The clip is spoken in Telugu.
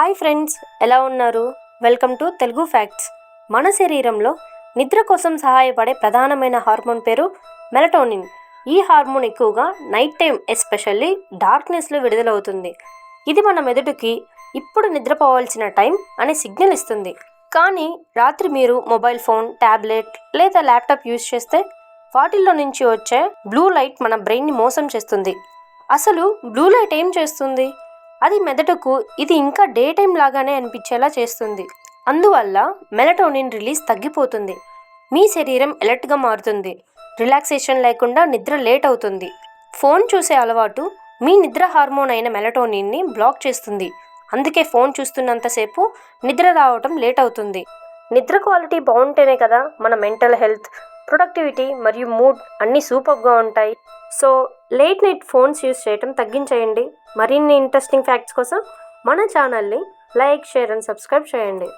హాయ్ ఫ్రెండ్స్ ఎలా ఉన్నారు? Welcome to Telugu facts. మన శరీరంలో నిద్ర కోసం సహాయపడే ప్రధానమైన హార్మోన్ పేరు మెలటోనిన్. ఈ హార్మోన్ ఎక్కువగా నైట్ టైం ఎస్పెషల్లీ డార్క్నెస్లో విడుదలవుతుంది. ఇది మన మెదడుకి ఇప్పుడు నిద్రపోవాల్సిన టైం అనే సిగ్నల్ ఇస్తుంది. కానీ రాత్రి మీరు మొబైల్ ఫోన్ ట్యాబ్లెట్ లేదా ల్యాప్టాప్ యూజ్ చేస్తే వాటిల్లో నుంచి వచ్చే బ్లూ లైట్ మన బ్రెయిన్ని మోసం చేస్తుంది. అసలు బ్లూ లైట్ ఏం చేస్తుంది? అది మెదడుకు ఇది ఇంకా డే టైం లాగానే అనిపించేలా చేస్తుంది. అందువల్ల మెలటోనిన్ రిలీజ్ తగ్గిపోతుంది. మీ శరీరం ఎలర్ట్గా మారుతుంది. రిలాక్సేషన్ లేకుండా నిద్ర లేట్ అవుతుంది. ఫోన్ చూసే అలవాటు మీ నిద్ర హార్మోన్ అయిన మెలటోనిన్ని బ్లాక్ చేస్తుంది. అందుకే ఫోన్ చూస్తున్నంతసేపు నిద్ర రావటం లేట్ అవుతుంది. నిద్ర క్వాలిటీ బాగుంటేనే కదా మన మెంటల్ హెల్త్ ప్రొడక్టివిటీ మరియు మూడ్ అన్నీ సూపర్గా ఉంటాయి. So late night phones use చేయటం తగ్గించేయండి. మరిన్ని ఇంట్రెస్టింగ్ ఫ్యాక్ట్స్ కోసం మన ఛానల్ని లైక్ షేర్ అండ్ సబ్స్క్రైబ్ చేయండి.